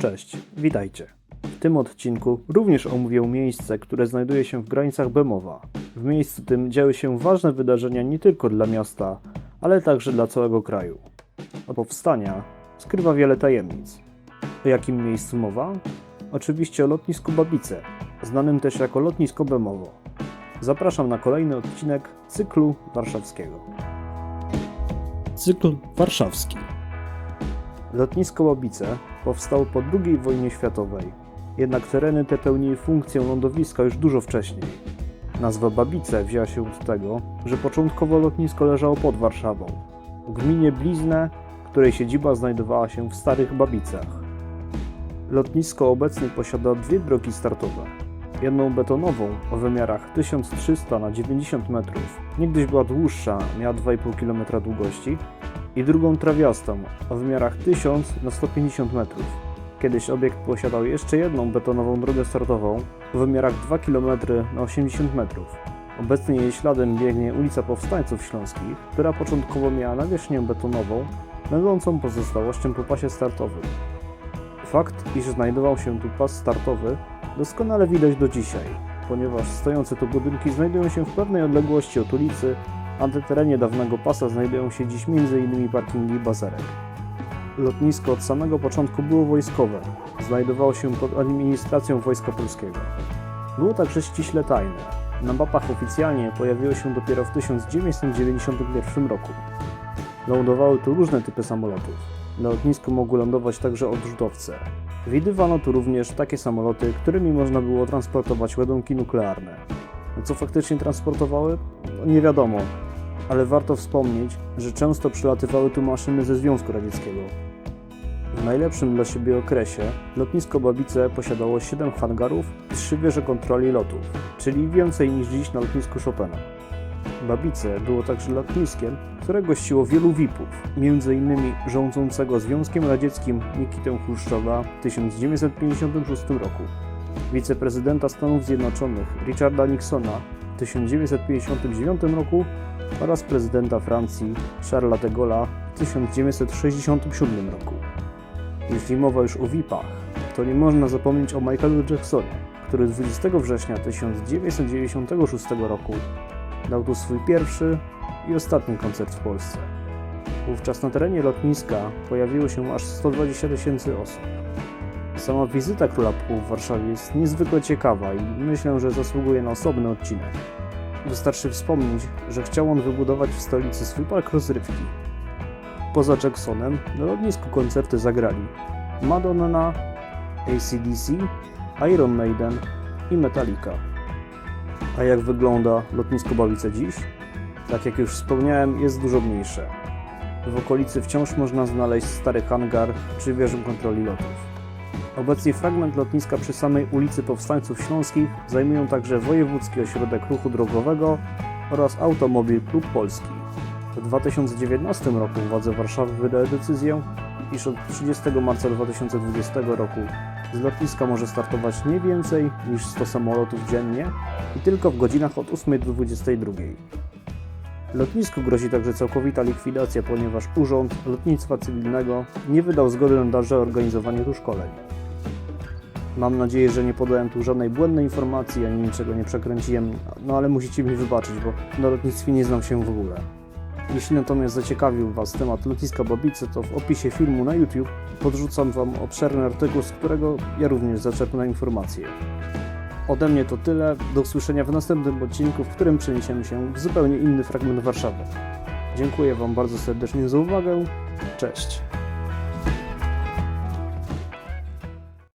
Cześć, witajcie. W tym odcinku również omówię miejsce, które znajduje się w granicach Bemowa. W miejscu tym działy się ważne wydarzenia nie tylko dla miasta, ale także dla całego kraju. Od powstania skrywa wiele tajemnic. O jakim miejscu mowa? Oczywiście o lotnisku Babice, znanym też jako lotnisko Bemowo. Zapraszam na kolejny odcinek cyklu warszawskiego. Cykl warszawski. Lotnisko Babice powstało po II wojnie światowej, jednak tereny te pełniły funkcję lądowiska już dużo wcześniej. Nazwa Babice wzięła się od tego, że początkowo lotnisko leżało pod Warszawą, w gminie Bliznę, której siedziba znajdowała się w Starych Babicach. Lotnisko obecnie posiada dwie drogi startowe. Jedną betonową o wymiarach 1300 na 90 metrów, niegdyś była dłuższa, miała 2,5 km długości, i drugą trawiastą o wymiarach 1000 na 150 metrów. Kiedyś obiekt posiadał jeszcze jedną betonową drogę startową o wymiarach 2 km na 80 metrów. Obecnie jej śladem biegnie ulica Powstańców Śląskich, która początkowo miała nawierzchnię betonową, będącą pozostałością po pasie startowym. Fakt, iż znajdował się tu pas startowy, doskonale widać do dzisiaj, ponieważ stojące tu budynki znajdują się w pewnej odległości od ulicy, a na terenie dawnego pasa znajdują się dziś m.in. parkingi i bazarek. Lotnisko od samego początku było wojskowe, znajdowało się pod administracją Wojska Polskiego. Było także ściśle tajne. Na mapach oficjalnie pojawiło się dopiero w 1991 roku. Lądowały tu różne typy samolotów. Na lotnisku mogły lądować także odrzutowce. Widywano tu również takie samoloty, którymi można było transportować ładunki nuklearne. Co faktycznie transportowały? No, nie wiadomo, ale warto wspomnieć, że często przylatywały tu maszyny ze Związku Radzieckiego. W najlepszym dla siebie okresie lotnisko Babice posiadało 7 hangarów i 3 wieże kontroli lotów, czyli więcej niż dziś na lotnisku Chopina. Babice było także lotniskiem, które gościło wielu VIP-ów, m.in. rządzącego Związkiem Radzieckim Nikitę Chruszczowa w 1956 roku, wiceprezydenta Stanów Zjednoczonych Richarda Nixona w 1959 roku oraz prezydenta Francji Charlesa de Gaulle'a w 1967 roku. Jeśli mowa już o VIP-ach, to nie można zapomnieć o Michaelu Jacksonie, który 20 września 1996 roku dał tu swój pierwszy i ostatni koncert w Polsce. Wówczas na terenie lotniska pojawiło się aż 120 tysięcy osób. Sama wizyta Króla Pól w Warszawie jest niezwykle ciekawa i myślę, że zasługuje na osobny odcinek. Wystarczy wspomnieć, że chciał on wybudować w stolicy swój park rozrywki. Poza Jacksonem na lotnisku koncerty zagrali Madonna, ACDC, Iron Maiden i Metallica. A jak wygląda lotnisko Bawice dziś? Tak jak już wspomniałem, jest dużo mniejsze. W okolicy wciąż można znaleźć stary hangar czy wieżę kontroli lotów. Obecnie fragment lotniska przy samej ulicy Powstańców Śląskich zajmują także Wojewódzki Ośrodek Ruchu Drogowego oraz Automobil Klub Polski. W 2019 roku władze Warszawy wydały decyzję, iż od 30 marca 2020 roku z lotniska może startować nie więcej niż 100 samolotów dziennie i tylko w godzinach od 8 do 22. Lotnisku grozi także całkowita likwidacja, ponieważ Urząd Lotnictwa Cywilnego nie wydał zgody na dalsze organizowanie tu szkoleń. Mam nadzieję, że nie podałem tu żadnej błędnej informacji, ani niczego nie przekręciłem, no ale musicie mi wybaczyć, bo na lotnictwie nie znam się w ogóle. Jeśli natomiast zaciekawił Was temat lotniska Babice, to w opisie filmu na YouTube podrzucam Wam obszerny artykuł, z którego ja również zaczerpnę informacje. Ode mnie to tyle, do usłyszenia w następnym odcinku, w którym przeniesiemy się w zupełnie inny fragment Warszawy. Dziękuję Wam bardzo serdecznie za uwagę, cześć!